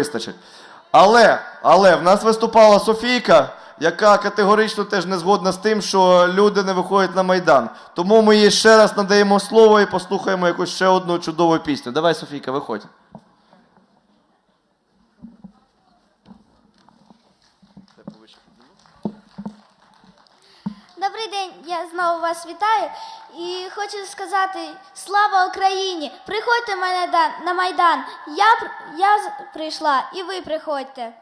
вистачить. Але, але в нас виступала Софійка, яка категорично теж не згодна з тим, що люди не виходять на Майдан. Тому ми їй ще раз надаємо слово і послухаємо якусь ще одну чудову пісню. Давай, Софійка, виходь. Добрий день, я знову вас вітаю і хочу сказати слава Україні! Приходьте мене на Майдан. Я, я прийшла і ви приходьте.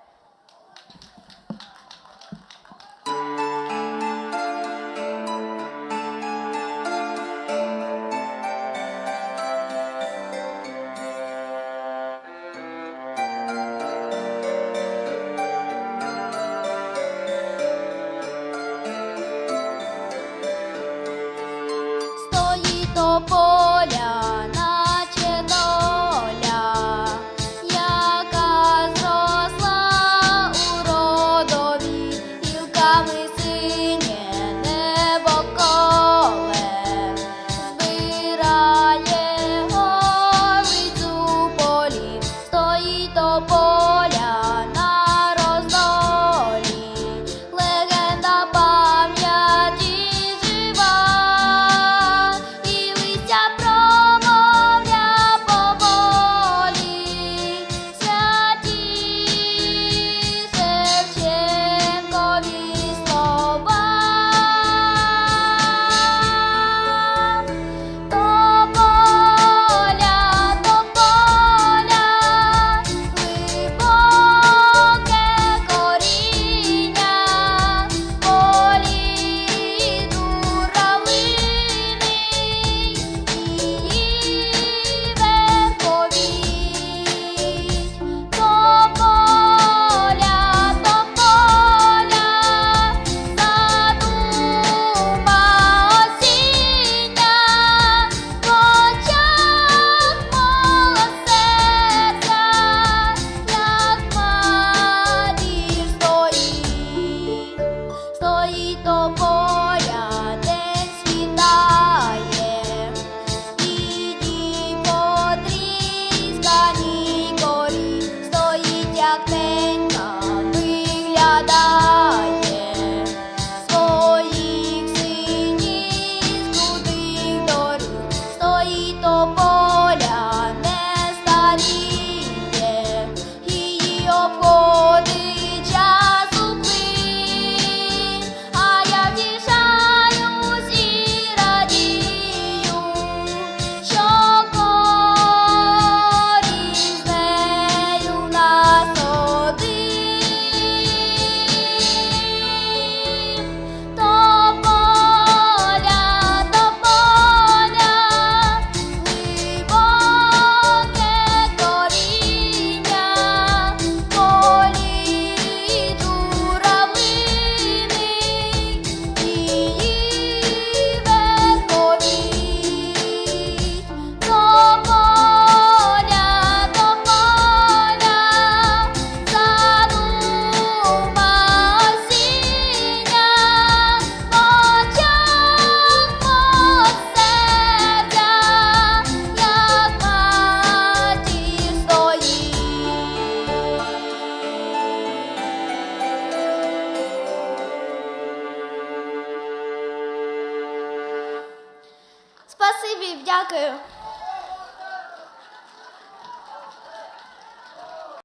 Спасибі, дякую.